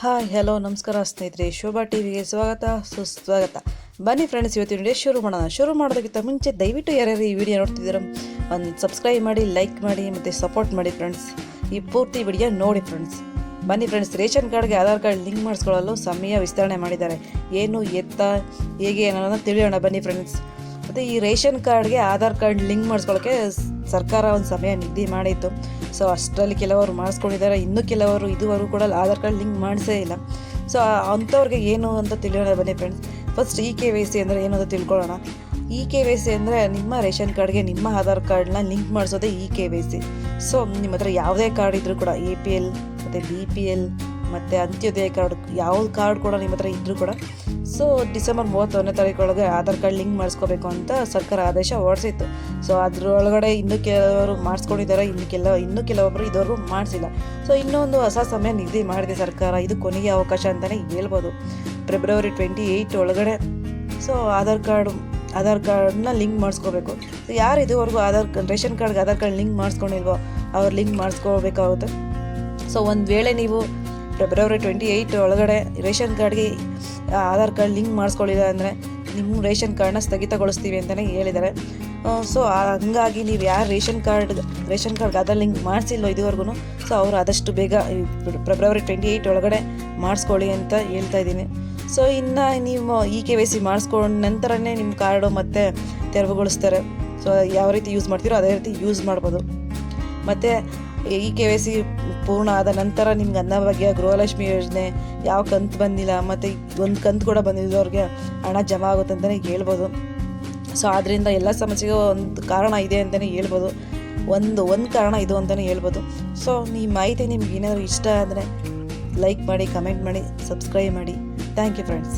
Hi, hello, ನಮಸ್ಕಾರ ಸ್ನೇಹಿತರೆ. ಶೋಭಾ ಟಿವಿಗೆ ಸ್ವಾಗತ, ಸುಸ್ವಾಗತ. ಬನ್ನಿ ಫ್ರೆಂಡ್ಸ್ ಇವತ್ತಿನ ವಿಡಿಯೋ ಶುರು ಮಾಡೋಣ. ಶುರು ಮಾಡೋದಕ್ಕಿಂತ ಮುಂಚೆ ದಯವಿಟ್ಟು ಯಾರ್ಯಾರು ಈ ವಿಡಿಯೋ ನೋಡ್ತಿದ್ದೀರೋ ಒಂದು ಸಬ್ಸ್ಕ್ರೈಬ್ ಮಾಡಿ ಲೈಕ್ ಮಾಡಿ, ಮತ್ತು ಸಪೋರ್ಟ್ ಮಾಡಿ ಫ್ರೆಂಡ್ಸ್ ಈ ಪೂರ್ತಿ ವಿಡಿಯೋ ನೋಡಿ ಫ್ರೆಂಡ್ಸ್ ಬನ್ನಿ ಫ್ರೆಂಡ್ಸ್ ರೇಷನ್ ಕಾರ್ಡ್ಗೆ ಆಧಾರ್ ಕಾರ್ಡ್ ಲಿಂಕ್ ಮಾಡಿಸ್ಕೊಳ್ಳಲು ಸಮಯ ವಿಸ್ತರಣೆ ಮಾಡಿದ್ದಾರೆ. ಏನು ಎತ್ತ, ಹೇಗೆ ಅನ್ನೋದನ್ನು ತಿಳಿಯೋಣ ಬನ್ನಿ ಫ್ರೆಂಡ್ಸ್ ಮತ್ತು ಈ ರೇಷನ್ ಕಾರ್ಡ್ಗೆ ಆಧಾರ್ ಕಾರ್ಡ್ ಲಿಂಕ್ ಮಾಡಿಸ್ಕೊಳ್ಳೋಕ್ಕೆ ಸರ್ಕಾರ ಒಂದು ಸಮಯ ನಿಗದಿ ಮಾಡಿತ್ತು. ಸೊ ಅಷ್ಟರಲ್ಲಿ ಕೆಲವರು ಮಾಡಿಸ್ಕೊಂಡಿದ್ದಾರೆ. ಇನ್ನೂ ಕೆಲವರು ಇದುವರೆಗೂ ಕೂಡ ಆಧಾರ್ ಕಾರ್ಡ್ ಲಿಂಕ್ ಮಾಡಿಸೇ ಇಲ್ಲ. ಸೊ ಅಂಥವ್ರಿಗೆ ಏನು ಅಂತ ತಿಳಿಯೋಣ ಬನ್ನಿ friends first E K Y C ಅಂದರೆ ಏನು ಅಂತ ತಿಳ್ಕೊಳ್ಳೋಣ. ಇ ಕೆ ವೈ ಸಿ ಅಂದರೆ ನಿಮ್ಮ ರೇಷನ್ ಕಾರ್ಡ್ಗೆ ನಿಮ್ಮ ಆಧಾರ್ ಕಾರ್ಡ್ನ link ಮಾಡಿಸೋದೇ E K Y C so ನಿಮ್ಮ ಹತ್ರ ಯಾವುದೇ ಕಾರ್ಡ್ ಇದ್ದರೂ ಕೂಡ ಎ ಪಿ ಎಲ್ ಮತ್ತು ಬಿ ಪಿ ಎಲ್ ಮತ್ತು ಅಂತ್ಯೋದಯ ಕಾರ್ಡ್ ಯಾವ ಕಾರ್ಡ್ ಕೂಡ ನಿಮ್ಮ ಹತ್ರ ಇದ್ದರೂ ಕೂಡ ಸೊ ಡಿಸೆಂಬರ್ ಮೂವತ್ತೊಂದನೇ ತಾರೀಕೊಳಗೆ ಆಧಾರ್ ಕಾರ್ಡ್ ಲಿಂಕ್ ಮಾಡಿಸ್ಕೋಬೇಕು ಅಂತ ಸರ್ಕಾರ ಆದೇಶ ಹೊರಡಿಸಿತ್ತು. ಸೊ ಅದರೊಳಗಡೆ ಇನ್ನೂ ಕೆಲವರು ಮಾಡಿಸ್ಕೊಂಡಿದ್ದಾರೆ, ಇನ್ನು ಕೆಲ, ಇನ್ನೂ ಕೆಲವೊಬ್ಬರು ಇದುವರೆಗೂ ಮಾಡಿಸಿಲ್ಲ. ಸೊ ಇನ್ನೊಂದು ಹೊಸ ಸಮಯ ನಿಗದಿ ಮಾಡಿದೆ ಸರ್ಕಾರ, ಇದು ಕೊನೆಗೆ ಅವಕಾಶ ಅಂತಲೇ ಹೇಳ್ಬೋದು. ಫೆಬ್ರವರಿ ಟ್ವೆಂಟಿ ಏಯ್ಟ್ ಒಳಗಡೆ ಸೊ ಆಧಾರ್ ಕಾರ್ಡ್, ಆಧಾರ್ ಕಾರ್ಡನ್ನ ಲಿಂಕ್ ಮಾಡಿಸ್ಕೋಬೇಕು. ಸೊ ಯಾರು ಇದುವರೆಗೂ ಆಧಾರ್ ರೇಷನ್ ಕಾರ್ಡ್ಗೆ ಆಧಾರ್ ಕಾರ್ಡ್ ಲಿಂಕ್ ಮಾಡಿಸ್ಕೊಂಡಿಲ್ವೋ, ಅವ್ರು ಲಿಂಕ್ ಮಾಡಿಸ್ಕೋಬೇಕಾಗುತ್ತೆ. ಸೊ ಒಂದು ವೇಳೆ ನೀವು ಫೆಬ್ರವರಿ ಟ್ವೆಂಟಿ ಏಯ್ಟ್ ಒಳಗಡೆ ರೇಷನ್ ಕಾರ್ಡ್ಗೆ ಆಧಾರ್ ಕಾರ್ಡ್ ಲಿಂಕ್ ಮಾಡಿಸ್ಕೊಳ್ಳಿಲ್ಲ ಅಂದರೆ ನಿಮ್ಮ ರೇಷನ್ ಕಾರ್ಡ್ನ ಸ್ಥಗಿತಗೊಳಿಸ್ತೀವಿ ಅಂತಲೇ ಹೇಳಿದ್ದಾರೆ. ಸೊ ಹಂಗಾಗಿ ನೀವು ಯಾರು ರೇಷನ್ ಕಾರ್ಡ್, ರೇಷನ್ ಕಾರ್ಡ್ಗೆ ಆಧಾರ್ ಲಿಂಕ್ ಮಾಡಿಸಿಲ್ಲೋ ಇದುವರೆಗೂ ಸೊ, ಅವರು ಆದಷ್ಟು ಬೇಗ ಫೆಬ್ರವರಿ ಟ್ವೆಂಟಿ ಏಯ್ಟ್ ಒಳಗಡೆ ಮಾಡಿಸ್ಕೊಳ್ಳಿ ಅಂತ ಹೇಳ್ತಾ ಇದ್ದೀನಿ. ಸೊ, ಇನ್ನು ನೀವು ಇ ಕೆ ವೈ ಸಿ ಮಾಡಿಸ್ಕೊಂಡ ನಂತರನೇ ನಿಮ್ಮ ಕಾರ್ಡು ಮತ್ತೆ ತೆರವುಗೊಳಿಸ್ತಾರೆ. ಸೊ, ಯಾವ ರೀತಿ ಯೂಸ್ ಮಾಡ್ತೀರೋ ಅದೇ ರೀತಿ ಯೂಸ್ ಮಾಡ್ಬೋದು. ಮತ್ತು ಇ ಕೆ ವೈ ಸಿ ಪೂರ್ಣ ಆದ ನಂತರ ನಿಮ್ಗೆ ಅನ್ನಭಾಗ್ಯ ಗೃಹಲಕ್ಷ್ಮಿ ಯೋಜನೆ ಯಾವ ಕಂತು ಬಂದಿಲ್ಲ, ಮತ್ತು ಒಂದು ಕಂತು ಕೂಡ ಬಂದಿದ್ದವ್ರಿಗೆ ಹಣ ಜಮಾ ಆಗುತ್ತೆ ಅಂತಲೇ ಹೇಳ್ಬೋದು. ಸೊ ಆದ್ದರಿಂದ ಎಲ್ಲ ಸಮಸ್ಯೆಗೂ ಒಂದು ಕಾರಣ ಇದೆ ಅಂತಲೇ ಹೇಳ್ಬೋದು. ಒಂದು ಒಂದು ಕಾರಣ ಇದು ಅಂತಲೇ ಹೇಳ್ಬೋದು. ಸೊ ಈ ಮಾಹಿತಿ ನಿಮ್ಗೆ ಏನಾದರೂ ಇಷ್ಟ ಆದರೆ ಲೈಕ್ ಮಾಡಿ ಕಮೆಂಟ್ ಮಾಡಿ ಸಬ್ಸ್ಕ್ರೈಬ್ ಮಾಡಿ. Thank you friends